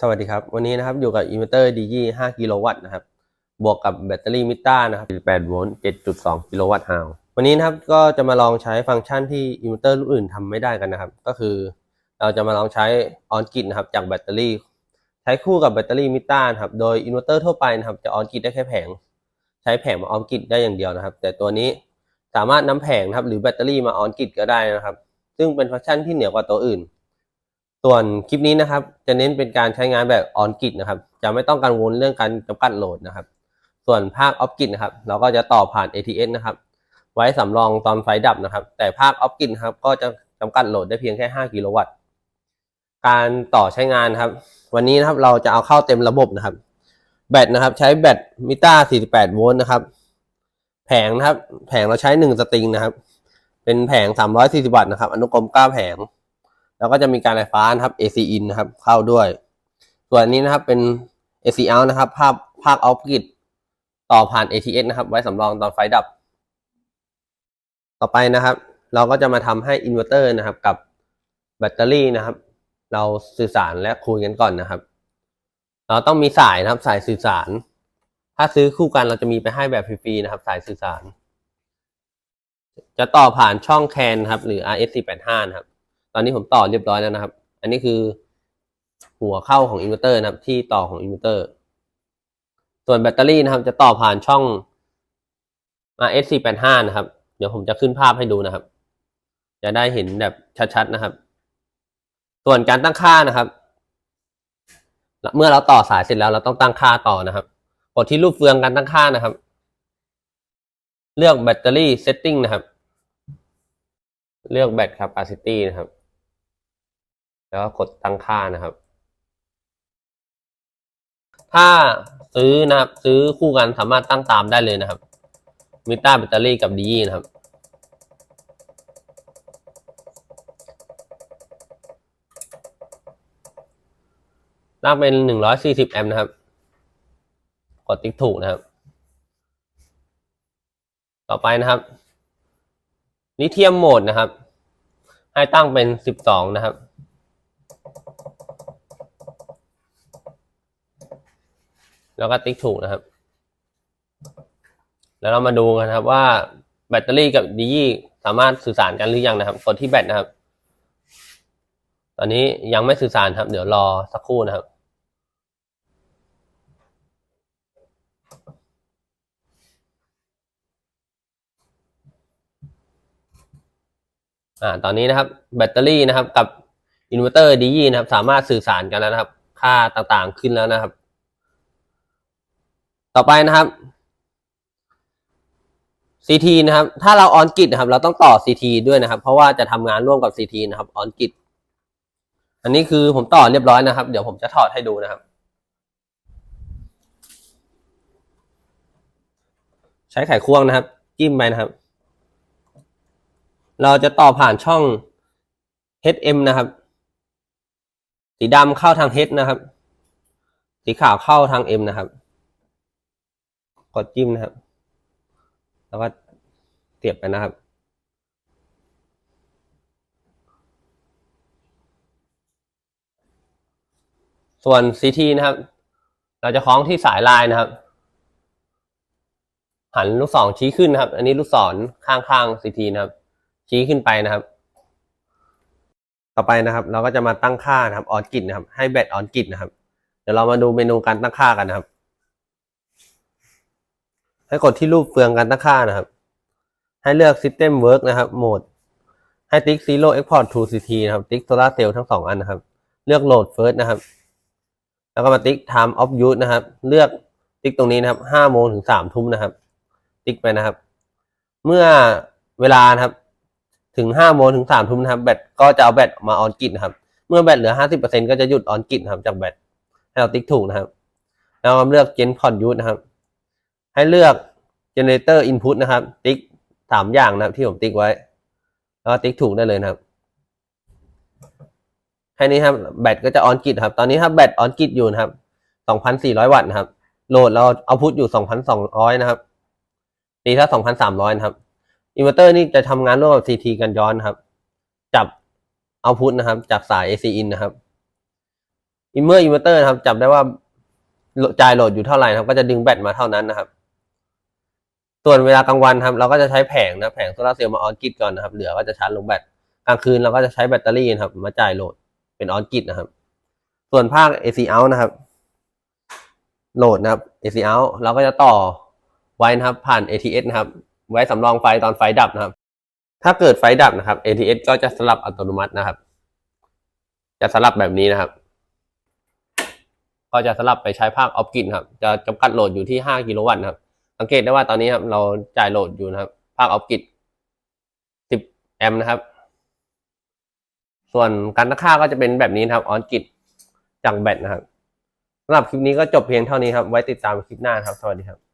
สวัสดีครับ วันนี้นะครับอยู่กับอินเวอร์เตอร์ DG 5กิโลวัตต์นะครับ บวกกับแบตเตอรี่มิต้านะครับ18โวลต์7.2 กิโลวัตต์ฮาววันนี้นะครับก็จะมาลองใช้ฟังก์ชันที่อินเวอร์เตอร์รุ่นอื่นทำไม่ได้กันนะครับ ก็คือเราจะมาลองใช้ออนกิตนะครับจากแบตเตอรี่ ใช้คู่กับแบตเตอรี่มิต้านะครับ โดยอินเวอร์เตอร์ทั่วไปนะครับจะออนกิตได้แค่แผง ใช้แผงมาออนกิตได้อย่างเดียวนะครับ แต่ตัวนี้สามารถนำแผงนะครับหรือแบตเตอรี่มาออนกิตก็ได้นะครับ ซึ่งเป็นฟังก์ชันที่เหนือกว่าตัวอื่น ส่วนคลิปนี้นะครับจะเน้นเป็นการใช้งานแบบออนกิตนะครับ จะไม่ต้องกังวลเรื่องการจำกัดโหลดนะครับ ส่วนภาคออฟกิตนะครับ เราก็จะต่อผ่าน ATS นะครับ ไว้สำรองตอนไฟดับนะครับ แต่ภาคออฟกิตครับก็จะจำกัดโหลดได้เพียงแค่ 5 กิโลวัตต์ การต่อใช้งานครับ วันนี้นะครับเราจะเอาเข้าเต็มระบบนะครับ แบตนะครับใช้แบตมิต้า48 โวลต์นะครับ แผงนะครับ แผงเราใช้ 1 สตริงนะครับ เป็นแผง 340 วัตต์นะครับ อนุกรม 9 แผง แล้วก็จะมีการไฟฟ้านะครับ AC in นะครับเข้าด้วย ส่วนนี้นะครับเป็น AC out นะครับ ภาพภาค output ต่อผ่าน ATS นะครับ ไว้สำรองตอนไฟดับ ต่อไปนะครับ เราก็จะมาทำให้อินเวอร์เตอร์นะครับ กับแบตเตอรี่นะครับ เราสื่อสารและคุยกันก่อนนะครับ เราต้องมีสายนะครับสายสื่อสาร ถ้าซื้อคู่กันเราจะมีไปให้แบบฟรีๆนะครับ สายสื่อสาร จะต่อผ่านช่องแคนครับ หรือ RS485 นะครับ ตอนนี้ผมต่อเรียบร้อยแล้วนะครับ อันนี้คือหัวเข้าของอินเวอร์เตอร์นะครับ ที่ต่อของอินเวอร์เตอร์ ส่วนแบตเตอรี่นะครับ จะต่อผ่านช่อง RS485 นะครับ เดี๋ยวผมจะขึ้นภาพให้ดูนะครับ จะได้เห็นแบบชัดๆนะครับ ส่วนการตั้งค่านะครับ เมื่อเราต่อสายเสร็จแล้วเราต้องตั้งค่าต่อนะครับ กดที่รูปเฟืองการตั้งค่านะครับ เลือกแบตเตอรี่เซตติ้งนะครับ เลือกแบต capacity นะครับ แล้วก็กดตั้งค่านะครับ ถ้าซื้อนะครับ ซื้อคู่กันสามารถตั้งตามได้เลยนะครับมิต้าแบตเตอรี่กับดีนะครับตั้งเป็นหนึ่งร้อยสี่สิบแอมป์นะครับ กดติ๊กถูกนะครับ ต่อไปนะครับลิเทียมโหมดนะครับ ให้ตั้งเป็นสิบสองนะครับ แล้วก็ติ๊กถูกนะครับ แล้วเรามาดูกันครับว่าแบตเตอรี่กับดียี่สามารถสื่อสารกันหรือยังนะครับ กดที่แบตนะครับ ตอนนี้ยังไม่สื่อสารครับ เดี๋ยวรอสักครู่นะครับอ่าตอนนี้นะครับแบตเตอรี่นะครับกับอินเวอร์เตอร์ดีนะครับ สามารถสื่อสารกันแล้วนะครับ ค่าต่างๆขึ้นแล้วนะครับ ต่อไปนะครับ CT นะครับ ถ้าเราออนกิตนะครับ เราต้องต่อ CT ด้วยนะครับ เพราะว่าจะทำงานร่วมกับ CT นะครับออนกิตอันนี้คือผมต่อเรียบร้อยนะครับ เดี๋ยวผมจะถอดให้ดูนะครับ ใช้ไขควงนะครับ จิ้มไปนะครับ เราจะต่อผ่านช่อง HM นะครับ สีดำเข้าทาง H นะครับ สีขาวเข้าทาง M นะครับ กดจิ้มนะครับ แล้วก็เสียบไปนะครับ ส่วน CT นะครับ เราจะคล้องที่สายลายนะครับ หันลูกศรชี้ขึ้นนะครับ อันนี้ลูกศรข้างๆ CT นะครับ ชี้ขึ้นไปนะครับ ต่อไปนะครับ เราก็จะมาตั้งค่านะครับออนกิตนะครับ ให้แบตออนกิตนะครับ เดี๋ยวเรามาดูเมนูการตั้งค่ากันนะครับ ให้กดที่รูปเฟืองการตั้งค่านะครับ ให้เลือก System Work นะครับ โหมด ให้ติ๊ก Zero Export to CT นะครับ ติ๊ก Solar Cell ทั้งสองอันนะครับ เลือก Load First นะครับ แล้วก็มาติ๊ก Time of Use นะครับ เลือกติ๊กตรงนี้นะครับห้าโมงถึงสามทุ่มนะครับ ติ๊กไปนะครับ เมื่อเวลานะครับ ถึงห้าโมงถึงสามทุ่มนะครับ แบตก็จะเอาแบตมาออนกิตนะครับ เมื่อแบตเหลือห้าสิบเปอร์เซ็นก็จะหยุดออนกิตนะครับ จากแบตให้เราติ๊กถูกนะครับ แล้วมาเลือก Gen Con Use นะครับ ให้เลือก Generator Input นะครับ ติ๊กสามอย่างนะครับที่ผมติ๊กไว้ แล้วติ๊กถูกได้เลยนะครับแค่นี้ครับแบตก็จะออนกิตครับ ตอนนี้ถ้าแบตออนกิตอยู่นะครับสองพันสี่ร้อยวัตต์นะครับ โหลดเราเอาพุทอยู่สองพันสองร้อยนะครับตีถ้าสองพันสามร้อยนะครับอินเวอร์เตอร์นี่จะทำงานร่วมกับ CT กันย้อนนะครับ จับเอาพุทนะครับ จากสาย AC in นะครับอิมเมอร์อินเวอร์เตอร์นะครับจับได้ว่าจ่ายโหลดอยู่เท่าไหร่นะครับ ก็จะดึงแบตมาเท่านั้นนะครับ ส่วนเวลากลางวันครับเราก็จะใช้แผงนะแผงโซลาร์เซลล์มาออนกิดก่อนนะครับเหลือก็จะชาร์จลงแบตกลางคืนเราก็จะใช้แบตเตอรี่นะครับมาจ่ายโหลดเป็นออนกิดนะครับ ส่วนภาค AC out นะครับ โหลดนะครับ AC out เราก็จะต่อไว้นะครับผ่าน ATS นะครับ ไว้สำรองไฟตอนไฟดับนะครับ ถ้าเกิดไฟดับนะครับ ATS ก็จะสลับอัตโนมัตินะครับ จะสลับแบบนี้นะครับ ก็จะสลับไปใช้ภาคออฟกินครับ จะจำกัดโหลดอยู่ที่ 5 กิโลวัตต์นะครับ สังเกตได้ว่าตอนนี้ครับเราจ่ายโหลดอยู่นะครับ ภาคออฟกิด10 แอมป์นะครับ ส่วนการตั้งค่าก็จะเป็นแบบนี้นะครับออนกิดจากแบตนะครับสำหรับคลิปนี้ก็จบเพียงเท่านี้ครับ ไว้ติดตามคลิปหน้าครับ สวัสดีครับ